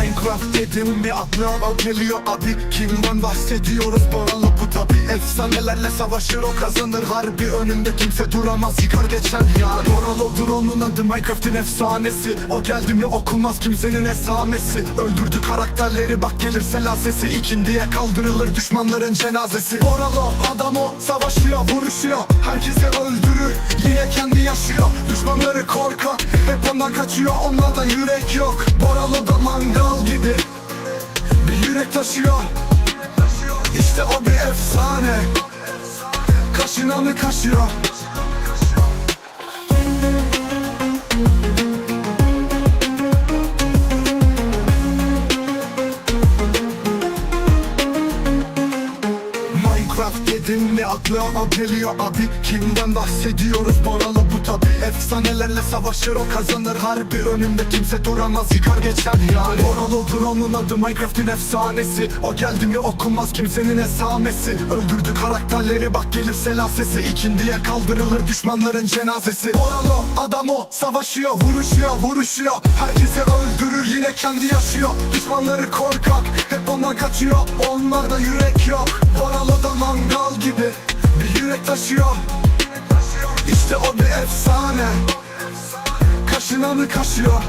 Minecraft dedim mi aklına geliyor abi. Kimden bahsediyoruz? Boralı bu tabi Efsanelerle savaşır o kazanır. Harbi önünde kimse duramaz. Yıkar geçer ya Boralo'dur onun adı. Minecraft'in efsanesi. O geldi mi okunmaz kimsenin esamesi. Öldürdü karakterleri bak gelirse lasesi. İkindiye kaldırılır düşmanların cenazesi. Boralo adam o savaşıyor vuruşuyor. Herkesi öldürür yine kendi yaşıyor. Düşmanları korkak hep ondan kaçıyor. Onlarda yürek yok. Boralo'da taşıyor. İşte o bir efsane. Kaşınanı kaşıyor Minecraft dedim mi aklıma geliyor abi. Kimden bahsediyoruz? Boralı bu tabi Efsanelerle savaşır o kazanır. Harbi önümde kimse duramaz. Yıkar geçer yani. Boralo'dur onun adı Minecraft'in efsanesi. O geldi mi okunmaz kimsenin esamesi. Öldürdü karakterleri bak gelirse lasesi İkindiye kaldırılır düşmanların cenazesi. Boralo adam o. Savaşıyor vuruşuyor vuruşuyor. Herkesi öldürür yine kendi yaşıyor. Düşmanları korkak hep ondan kaçıyor. Onlarda yürek yok taşıyor. İşte o bir efsane. Kaşınanı kaşıyor